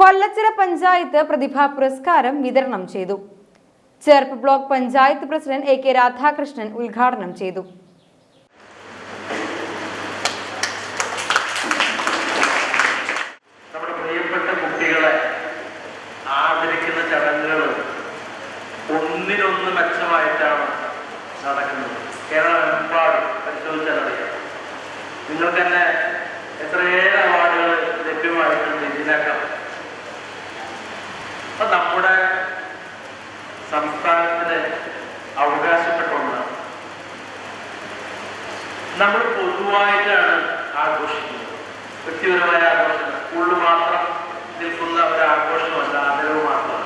വള്ളച്ചിറ പഞ്ചായത്ത് പ്രതിഭാ പുരസ്കാരം വിതരണം ചെയ്തു. Cherpu block panchayat president A K Radhakrishnan ഉദ്ഘാടനം ചെയ്തു. ആദരിക്കുന്ന ചടങ്ങുകൾ ഒന്നിനൊന്ന് മെച്ചമായിട്ടാണ് നടക്കുന്നത്. പരിശോധിച്ചാൽ അറിയാം. നിങ്ങൾക്ക് തന്നെ എത്രയേറെ സംസ്ഥാനത്തിന് അവകാശപ്പെട്ട ഒന്നാണ് നമ്മൾ പൊതുവായിട്ടാണ് ആഘോഷിക്കുന്നത്. വ്യക്തിപരമായ ആഘോഷം സ്കൂളിൽ മാത്രം നിൽക്കുന്ന ഒരു ആഘോഷമല്ല ആദരവ് മാത്രം.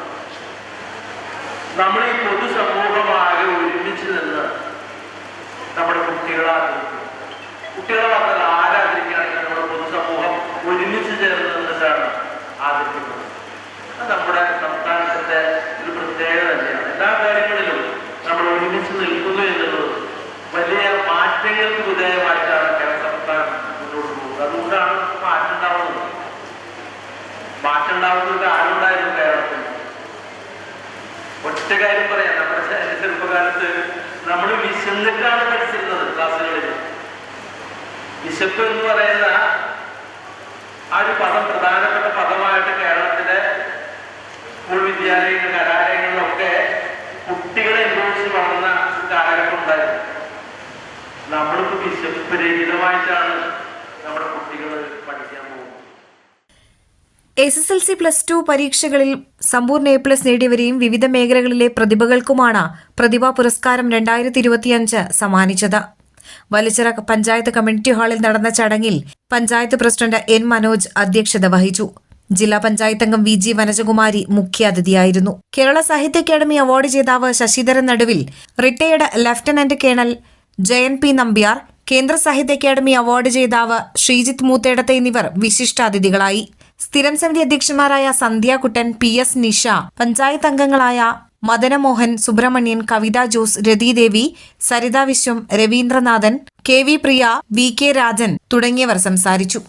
നമ്മൾ ഈ പൊതുസമൂഹമാകെ ഒരുമിച്ച് നിന്ന് നമ്മുടെ കുട്ടികളെ കുട്ടികളെ മാത്രമല്ല ആരാധരിക്കുകയാണെങ്കിൽ നമ്മുടെ പൊതുസമൂഹം ഒരുമിച്ച് ചേർന്ന് അതുകൊണ്ടാണ് മാറ്റം ഉണ്ടാവുന്നത് മാറ്റം ഉണ്ടാവുന്നത് ആരുണ്ടായിരുന്നു കേരളത്തിൽ. ഒറ്റ കാര്യം പറയാം. നമ്മുടെ ചെറുപ്പകാലത്ത് നമ്മൾ വിശന്നിട്ടാണ് പഠിച്ചിരുന്നത് ക്ലാസ്സുകളിൽ വിശപ്പ് എന്ന് പറയുന്ന ആ ഒരു പദം പ്രധാനപ്പെട്ട പദമായിട്ട് കേരളത്തിലെ സ്കൂൾ വിദ്യാലയങ്ങൾ കലാലയങ്ങളിലൊക്കെ കുട്ടികളെ അനുഭവിച്ച് വളർന്ന കാലഘട്ടം ഉണ്ടായിരുന്നു നമ്മളിപ്പോ വിശപ്പ് രഹിതമായിട്ടാണ് നമ്മുടെ S S L C plus two പരീക്ഷകളിൽ സമ്പൂർണ എ പ്ലസ് നേടിയവരെയും വിവിധ മേഖലകളിലെ പ്രതിഭകൾക്കുമാണ് പ്രതിഭാ പുരസ്കാരം രണ്ടായിരത്തി ഇരുപത്തിയഞ്ച് സമ്മാനിച്ചത്. വലിച്ചിറ പഞ്ചായത്ത് കമ്മ്യൂണിറ്റി ഹാളിൽ നടന്ന ചടങ്ങിൽ പഞ്ചായത്ത് പ്രസിഡന്റ് എൻ മനോജ് അധ്യക്ഷത വഹിച്ചു. ജില്ലാ പഞ്ചായത്ത് അംഗം വി ജി വനജകുമാരി മുഖ്യാതിഥിയായിരുന്നു കേരള സാഹിത്യ അക്കാദമി അവാർഡ് ജേതാവ് Sasidharan Naduvil retired lieutenant colonel Jayan P Nambiar Kendra Sahitya Akademi award ജേതാവ് ശ്രീജിത്ത് മൂത്തേടത്ത് എന്നിവർ വിശിഷ്ടാതിഥികളായി. സ്ഥിരം സമിതി അധ്യക്ഷന്മാരായ സന്ധ്യാകുട്ടൻ പി എസ് നിഷ പഞ്ചായത്ത് അംഗങ്ങളായ Madanamohan Subramanian Kavitha Jose Rathidevi Saritha Viswam Raveendranathan K V Priya V K Rajan തുടങ്ങിയവർ സംസാരിച്ചു.